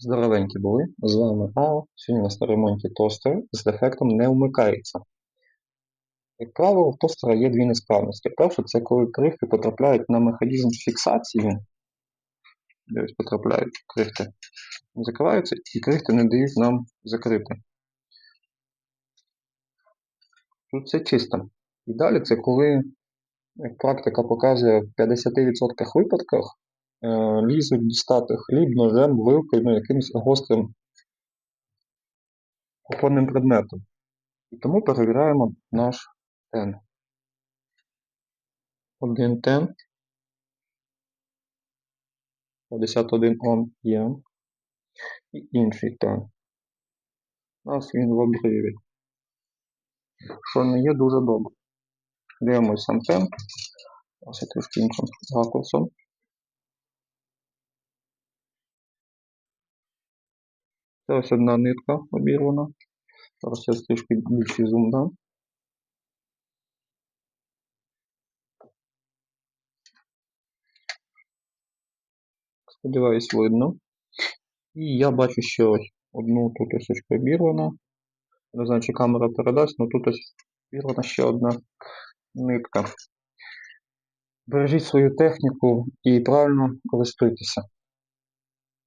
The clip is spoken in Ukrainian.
Здоровенькі були. З вами АО. Сьогодні у нас на ремонті тостер з дефектом не вмикається. Як правило, в тостера є дві несправності. Перше, це коли крихти потрапляють на механізм фіксації. Десь потрапляють крихти. Закриваються і крихти не дають нам закрити. Тут все чисто. І далі це коли, як практика показує, в 50% випадках лізуть дістати хліб ножем, вилкою, ну, якимось гострим кухонним предметом. І тому перевіряємо наш тен. Один тен. 51 Ом є. І інший тен. У нас він в обриві. Що не є дуже добре. Дивимося сам тен. Ось я трошки іншим ракурсом. Це ось одна нитка обірвана. Зараз я трішки більший зум дам. Сподіваюсь, видно. І я бачу ще одну тут ось обірвана. Не знаю, чи камера передасть, але тут ось обірвана ще одна нитка. Бережіть свою техніку і правильно користуйтеся.